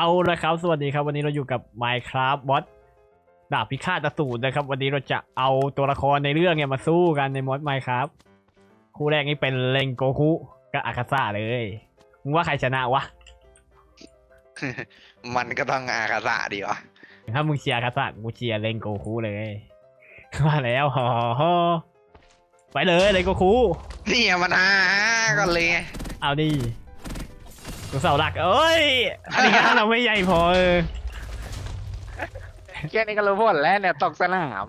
เอาละครับ สวัสดีครับ วันนี้เราอยู่กับ Minecraft บอสดาบพิฆาตอสูรนะครับ วันนี้เราจะเอาตัวละครในเรื่องเนี่ยมาสู้กันในมอด Minecraft คู่แรกนี่เป็นเลงโกคุกับอาคาซ่าเลยมึงว่าใครชนะวะ มันก็ต้องอากาศะดีวะถ้ามึงเชียร์อาคาซ่ากูเชียร์เลงโกคุเลย มาแล้วฮอฮอไปเลยเลงโกคุเนี่ยมันอาก็เลยไงเอาดิ กูเสาหลักเอ้ย อันนี้ก็เราไม่ใหญ่พอเออแค่นี้ก็รู้ผลแล้วเนี่ยตกสนาม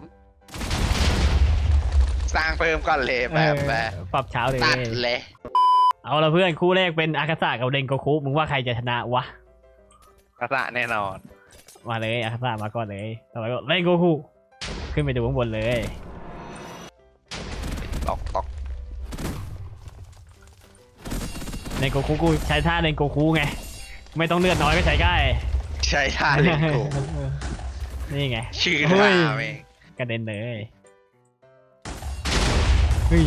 สร้างเพิ่มก่อนเลยแบบเอแบอบปรับเช้าเลยตัดเลย เอาละเพื่อนคู่แรกเป็นอากาซากับเดงโกคุมึงว่าใครจะชนะวะอากาศะแน่นอน มาเลยอากาซามาก่อนเลยต่อไปก็เดงโกคุขึ้นไปดูข้างบนเลยตอกตอก เดงโกคุกูใช้ท่าเดงโกคุไง ไม่ต้องเลือดน้อยก็ใช้ได้ใช่ท่าเล่นกูนี่ไงชื่อเฮ้ท่ายเองกระเด็นเลยเฮ้ย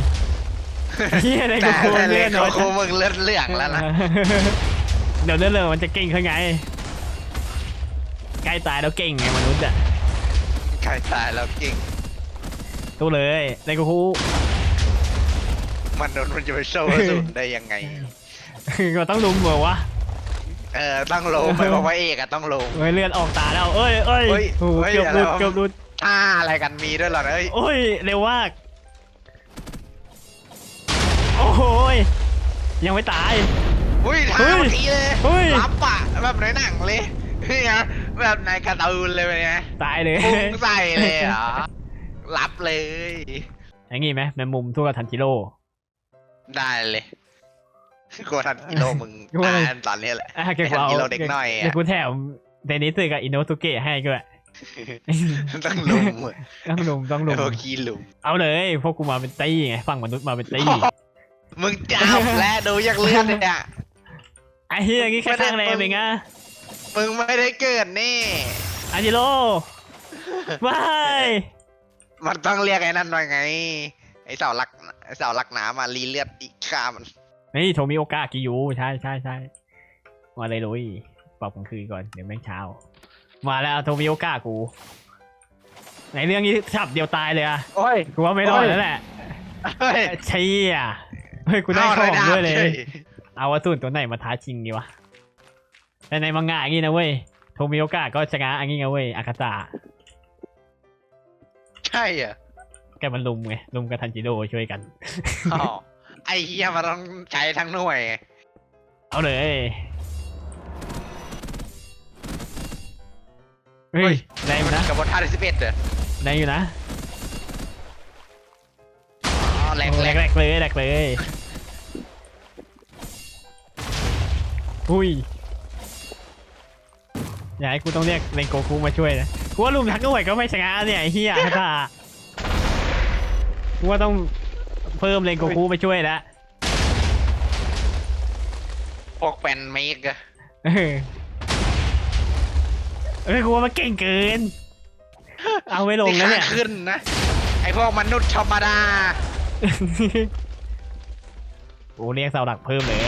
เฮียเดงโกแต่คุแต่เลืเล่อนดโคน้อยโคมึงเลือดเหลืองแล้วนะเดี๋ยวเลือดเหลืองมันจะเก่งขึ้นไงใกล้ตายแล้วเก่งไงมนุษย์อะใครตายแล้วเก่งตู้เลยเดงโกคุมันโดนมันจะไปโชว์กระสุนได้ยังไง ก็ต้องลุมเหรอวะเออต้องลงไปบอกว่าเอกอะต้องลง เฮ้ยเลือดออกตาแล้ว เอ้ยเอ้ยเฮ้ยโอ้โหเฮ้ยเกือบอะไรรุดวะ เกือบรุดท่าอะไรกันมีด้วยเหรอเอ้ยโอ้ยเร็วมากโอ้โหยยังไม่ตาย อุ้ยเฮ้ท่ายเมื่อกี้เลยเฮ้ย รับอะแบบในหนังเลยนี่ไงแบบในการ์ตูนเลยเป็นไงตายเลยพุ่งใส่เลยเหรอรับเลย อย่างงี้ไหมแมงมุมสู้กับทันจิโร่ได้เลย กลัวทันกิโลมึงกลัวอะไรอ่านตอนนี้แหละอะเก็บทันเอาจิโร่เด็กน้อยอะเดี๋ยวกูแถมเดนิสกับอินโนสุเกะให้ด้วยต้องลุมอะต้องลุมต้องลุมโอคีลุมเอาเลยพวกกูมาเป็นตี้ไงฝั่งมนุษย์มาเป็นตี้มึงจับและดูอยากเลือดเนี่ยไอ้เฮียอย่างงี้แค่ข้างแรงเองอะมึงไม่ได้เกิดนี่อันจิโร่บายมันต้องเรียกไอ้นั่นหน่อยไง ไอ้เสาหลักไอ้เสาหลักหนามารีเลือดอีกข้ามัน นี่โทมิโอกะกิยูใช่ใช่ใช่มาเลยลุยปรับกลางคืนก่อนเดี๋ยวแม่งเช้า มาแล้วโทมิโอกะกูในเรื่องนี้ฉับเดียวตายเลยอะโอ้ยกูว่าไม่รอดโอ้ยแล้วแหละเฮ้ยเชี่ยเฮ้ยกูได้าของดาบด้วยเลยฉเอาวัตถุตัวไหนมาท้าชิงดีวะแต่ในมังงะอย่างงี้นะเว้ยโทมิโอกะก็ชนะอย่างงี้นะเว้ยอากาซาใช่อะแกมันลุมไงลุมกับทันจิโร่ช่วยกันอ๋อ ไอ้เหี้ยมันต้องใช้ทั้งหน่วยไงเอาเลย เฮ้ยได้อยู่นะกับบทท่าที่สิบเอ็ดเหรอได้อยู่นะอ๋อแหลกแหแหลลกกแหลกเลยแหลกเลยอุ้ยอย่าให้กูต้องเรียกเลงโกคุมาช่วยนะกูว่าลุมทักหน่วยก็ไม่ชนะเนี่ยไอ้เฮียฮ่ากูว่าต้อง เพิ่มเลงโกคุมาช่วยแล้วพวกแปนเมกอะเออเอ้ยกูว่ามันเก่งเกิน เอาไม่ลงแล้วเนี่ย ขาขึ้นนะ ไอพวกมนุษย์ธรรมดา กูเรียกเสาหลักเพิ่มเลย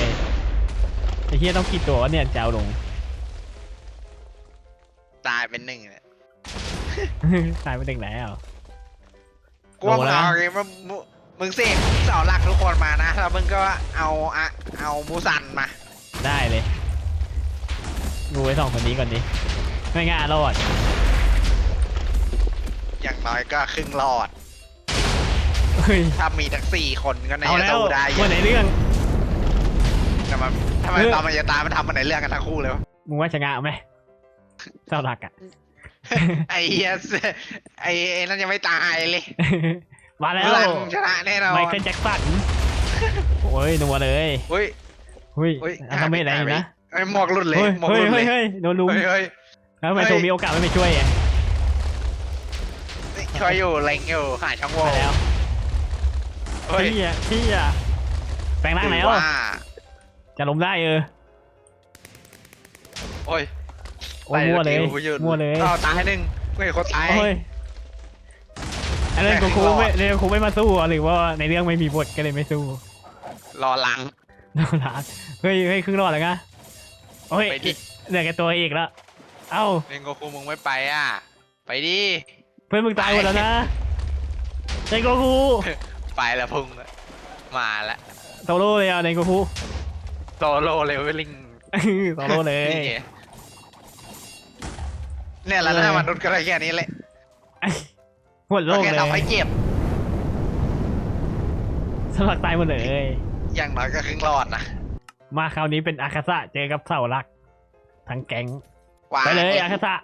ไอ้เฮียต้องกี่ตัววะเนี่ยจะเอาลง ตายเป็นหนึ่งเลยตายไปถึงแล้ว กูว่าโอ้มึงแล้ว เอาไงมึงมึง มึงเสกเสาหลักทุกคนมานะแล้วมึงก็เอาอะเอามูซันมาได้เลยดูไว้สองคนนี้ก่อนดิไม่ง่ารอดอย่างน้อยก็ครึ่งรอด เฮ้ยถ้ามีทั้งสี่คนก็ในเอาจะแล้วสู้ได้อวันไหนเรื่อง แต่มันทำไมเออ ตอนมันจะตายมันทำมันในเรื่องกันทั้งคู่เลยวะ มึงว่าชนะไหมเจ้าหลักอะ ไอ้เหี้ยไอ้ไอ้นั่นยังไม่ตายเลย มาแล้วมูซันชนะแน่นอนไมเคิลแจ็คสันโอ้ยนัวเลยเฮ้ยเฮ้ยเฮ้ยอะทำไม่ได้อยู่นะไอ้หมวกหลุดเลยเฮ้ยหมวกเฮ้หยลุดเลเฮ้ยยเฮ้ยโดนลุมเฮ้ยเฮ้ยแล้วทำไมเฮ้ยโทมีโอกาสไม่ไปช่วยอะช่วยอยู่เล็งอยู่หาช่องโหว่มาแล้วเฮ้ยพี่อะพี่อะแปลงร่างแล้วว่าจะล้มได้เออโอ้ยโอ้ยมั่วเลยไล่สกิอมั่วเลยอ้าวตายหนึ่งไม่เห็นคนตายโอ้ยอันนั้นแต่กูไม่ครูรอดไม่เรียนครูไม่มาสู้อะหรือว่าในเรื่องไม่มีบทก็เลยไม่สู้รอหลังโดนลาดเฮ้ยเฮ้ยครึ่งรอดแล้วนะโอโอ้ยไปดิเหลือแค่ตัวอีกแล้วเอ้าเรนโกคูมึงไม่ไปอะ ไปดิเพื่อนมึงตายหมดแล้วนะเนโกคูไปแล้วพุงอะมาแล้วโซโล่เลยอะเนโกคูโซโล่เลเวลลิ่งโซโล่เลยนี่ไงเนี่ยแล้วหน้ามนุษย์ก็ได้แค่นี้แหละ หมดโลกแค่เลยทำให้เจ็บ สลักตายหมดเลย อย่างน้อยก็ครึ่งรอดนะมาคราวนี้เป็นอาคาซะเจอกับเสาหลัก ทั้งแก๊ง วางไปเลยอาคาซะ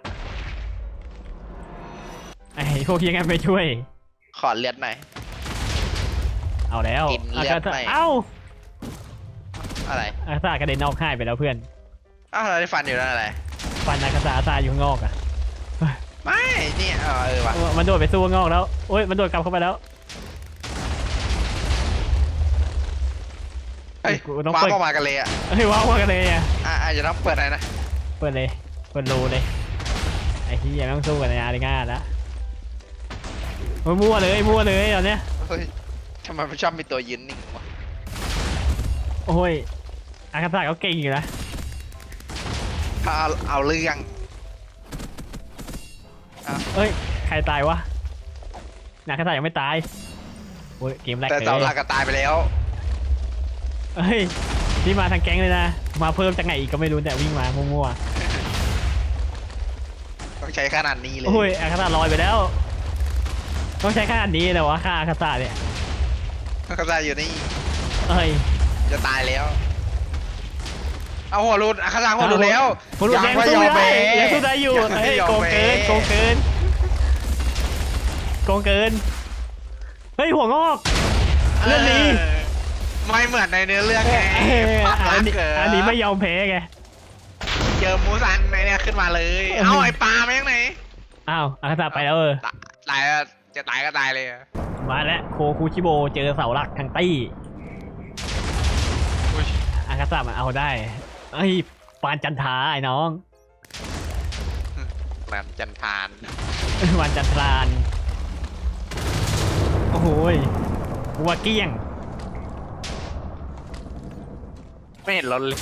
ไอ้พวกยังไงไปช่วย ขอเลือดหน่อย เอาแล้วกินอาเลือดคาซะไป เอ้าอะไรอาคาซะกระเด็นนอกค่ายไปแล้วเพื่อน อ้าวเราได้ฟันอยู่นั่นอะไร ฟันอาคาซะอาซาอยู่ข้างนอกอะ ไม่นี่เออเออว่ะมันโดดไปสู้ข้างนอกแล้วโอ้ยมันโดดกลับเข้าไปแล้วเฮ้ยกูต้องว้าเปิดออกมากันเลยอะเฮ้ยว้าวมากันเลยอะอะอาจจะต้องเปิดอะไรนะเปิดเลยเปิดรูเลยไอ้ที่ยังต้องสู้กันในอารีนาแล้วโอ้ยมั่วเลยมั่วเลยตอนเนี้ยเฮ้ยทำไมมันชอบมีตัวยืนนิ่งวะโอ้ยอากาศเขาเก่งอยู่นะเอาเอาเรื่อง เอ้ย ใครตายวะนาคาตายังไม่ตายโอ้ยเกมแรกแต่เลยเสาหลักก็ตายไปแล้วเฮ้ย นี่มาทางแก๊งเลยนะ มาเพิ่มจากไหนอีกก็ไม่รู้แต่วิ่งมามั่วต้องใช้ขนาดนี้เลๆยโอ้ยอากาศลอยไปแล้ว ต้องใช้ขนาดนี้เลยวะค่าอากาศเนี่ยก็ได้อยู่นี่ เอ้ย จะตายแล้ว เอาหัวรุดอาคาซังหัวรุดแล้วคุณรู้ยัยังไม่สู้ยอมได้แพ้ยังสู้ได้อยู่ยังไม่เฮ้ยยอมโกงเกินแพ้โกงเกินโกงเกินเฮ้ยหัวงอกเรื่องนี้เออไม่เหมือนในเนื้อเรื่องไงเอ้ยภาพอัลันกษนี้ณ์เกิดอันนี้ไม่ยอมแพ้ไงเจอมูซันในเนี่ยขึ้นมาเลยเออเอาไอ้ปลามายังไงอ้าวอากาศไปแล้วเออตาตายแล้วจะตายก็ตายเลยอะมาแล้วโคคูชิโบเจอเสาหลักทางตี้อุ๊ยอากาศมันเอาได้ เอ้ยปานจันทราไอ้น้องแบบจันทานวันจันทราน โอ้โหยหัวเกี้ยง ไม่เห็นรถเลย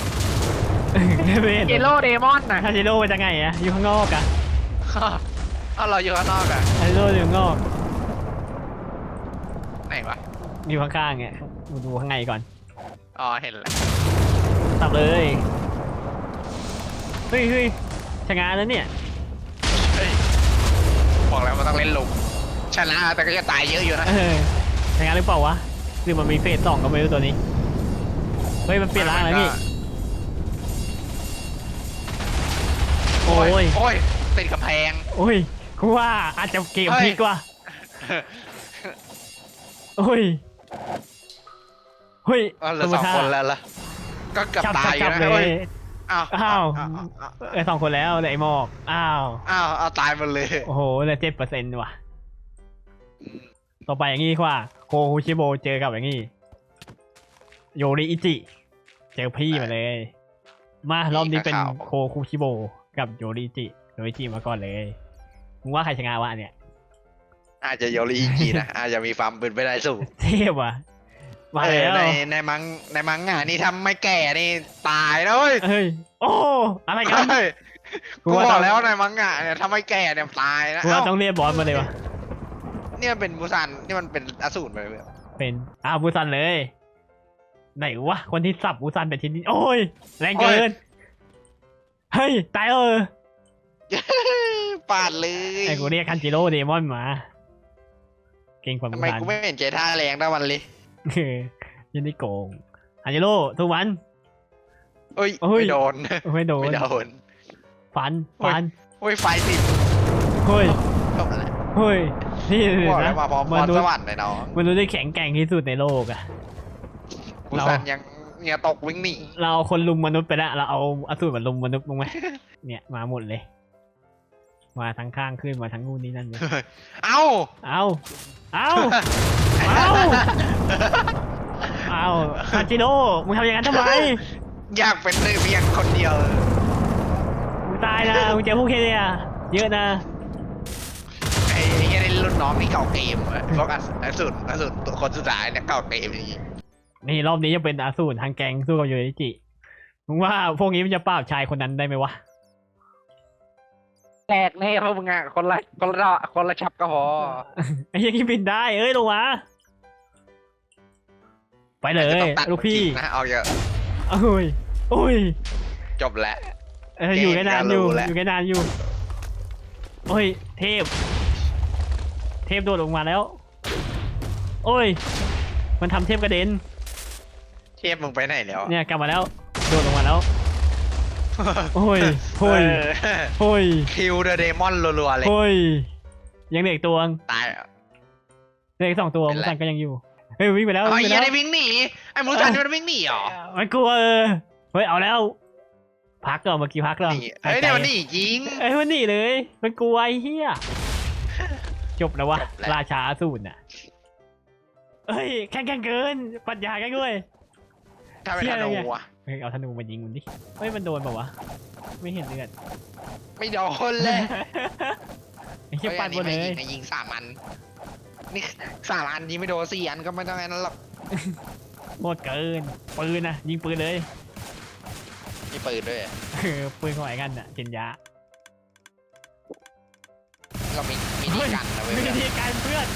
ไม่เห็นเยลโลเดมอนนะฮาจิโร่ไปจากไงอะอยู่ข้างนอกอะเอาเราอยู่ข้างนอกอะฮาจิโร่อยู่ข้างนอก ไหนวะอยู่ข้างๆไงดูดูข้างในก่อน อ๋อเห็นแล้ว ตับเลยเฮ้ยเฮ้ยชะงานแล้วเนี่ยเฮ้ยบอกแล้วมันต้องเล่นลุมชนะแต่ก็จะตายเยอะอยู่นะเออชะงานหรือเปล่าวะหรือมันมีเฟสสองก็ไม่รู้ตัวนี้เฮ้ยมันเปลี่ยนร่างแล้วนี่โอ้ยโอ้ยติดกำแพงโอ้ยกูว่าอาจจะเกมเฮ้ยพลิกว่ะโอ้ยเฮ้ยอ๋อเหลือสองคนแล้วล่ะ ก็เกือบจับตาจับยอยู่จับนะเลเฮ้ยยอ้าวอ้าวอ้าวอ้าวเออสองคนแล้วเหลยไอ้หมอกอ้าวอ้าวเอาตายหมดเลย โอ้โหเหลือเจ็ดเปอร์เซ็นต์ว่ะ ต่อไปอย่างนี้ดีกว่าโคฮูชิโบเจอกับอย่างนี้โยริอิจิ เจอพี่มาเลย มารอบนี้เป็นโคคูชิโบกับโยริอิจิโยริอิจิมาก่อนเลยมึงว่าใครชนะวะอันเนี่ยอาจจะโยริอิจินะอาจจะมีความเป็นไปได้สูงเทพว่ะ มาเออแล้วในในมังในมังงะนี่ทำไม่แก่นี่ตายแล้วเว้ยเฮ้ยโอ้อะไรกัน เฮ้ยกูกูว่าบต้ออกง แล้วในมังงะเนี่ยถ้าไม่แก่เนี่ยตายนะกูว่าเอ้าต้องเรียกบอสมาเลยวะเนี่ยเป็นมูซันนี่มันเป็นอสูรไปเลยเป็นอ้าวบูซันเลย ไหนวะคนที่สับบูซันเป็นชิ้นนี้โอ้ยแรงเกิน เฮ้ยตายเออปาดเลยไอ้กูเรียกคันจิโร่เดมอนมา เก่งกว่าทำบูไมซันกูไม่เห็นใจท่าแรงได้วันเลยเออ ยันนี่โกงคันจิโร่ทุกวัน เอ้ยเฮ้ย ไม่โดน ไม่โดนไม่โดนฟันฟันโอ้ยไฟติดเฮ้ยจบแล้วเฮ้ยนี่บอกแล้นะวมาพร้อมพมรนุษสย์วรรค์เลยน้องมนุษย์ที่แข็งแกร่งที่สุดในโลกอะมูซันยังเนี่ยตกวิ่งหนี เราเอาคนลุมมนุษย์ไปแล้วเราเอาอสูรมาลุมมนุษย์มั้งไหมเนี่ยมาหมดเลย มาทั้งข้างขึ้นมาทั้งงูนนี่นั่นเลยเอ้า เอาเอาเอ้าเอาคาจิโร่มึงทำอย่างนั้นทำไมอยากเป็นหนึ่งเพียงคนเดียวมึงตายนะมึงเจอพวกเคเนียเยอะนะไอ้ไอ้เหี้ยนี่รุ่นน้องนี่เก่าเกมอะพวกอสอสูรอสูรตัวคนสุดท้ายเนี่ยเก่าเกมอย่างงี้นี่รอบนี้จะเป็นอาสูรทางแกงสู้กับโยริจิมึงว่าพวกนี้มันจะปราบชายคนนั้นได้ไหมวะ แตกแน่พวกมึงอะคนละคนละคนละชับก็พอไอ้เหี้ยังบินได้เอ้ยลงมาไปเลยจะต้องตัดลูกพี่จริงนะเอาเยอะ โอ้ยโอ้ยจบแล้ว เอออยู่แค่นานอยู่เกมก็รู้แล้ว อยู่แค่นานอยู่โอ้ยเทพ เทพโดดลงมาแล้ว โอ้ย มันทำเทพกระเด็น เทพมึงไปไหนแล้วเนี่ยกลับมาแล้วโดดลงมาแล้ว โอ้ยโอ้ยเออโอ้ยคิวเดอะเดมอนรัวๆเลย โอ้ย ยังเหลืออีกตัวตายเหลืออีกสองตัวเป็นมุไรสันก็ยังอยู่ เฮ้ยวิ่งไปแล้วไอ้วิ่งไปเหี้ยแล้ว ได้วิ่งหนี ไอ้มูสันมันวิ่งหนีเหรอมันกลัวเออเฮ้ยเอาแล้ว พักก่อนเมื่อกี้พักก่อนหนีเฮ้ยเนี่ยมันหนีจริง เอ้ยมันหนีเลย มันกลัวไอ้เหี้ยจบแล้ววะจบแล้ว ราชาอสูรน่ะเฮ้ยแข่งแข่งเกิน ปัญญากันด้วย ถ้าเป็นเหี้ยธอะไรนูเนี่ยอะเฮ้ยเอาธนูมายิงมันดิเฮ้ยมันโดนเปล่าวะไม่เห็นเลือดไม่โดนเลยไอ้เหี้ยปัดหมดเลฮ้ยอันนี้ไม่ยิงนะยิงสามอัน นี่สามอันยิงไม่โดนสี่อันก็ไม่ต้องงั้นหรอกหมดเกินปืนนะยิงปืนเลยมีปืนด้วย เออปืนของไอ้กันน่ะเจนยาเรามีมีดีกันนะเว้ยไม่ได้ที่การเพื่อน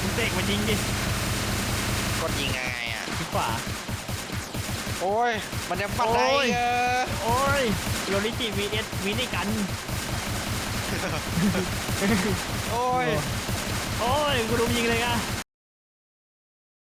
มึงเตะมันยิงดิกดยิงยังไงอะที่ขวา โอ้ย มันยังปัดได้โอ้ย เออโอ้ยโยริจิ vs วินิกัน โอ้ย โอ้ยกูรุมยิงเลยอะ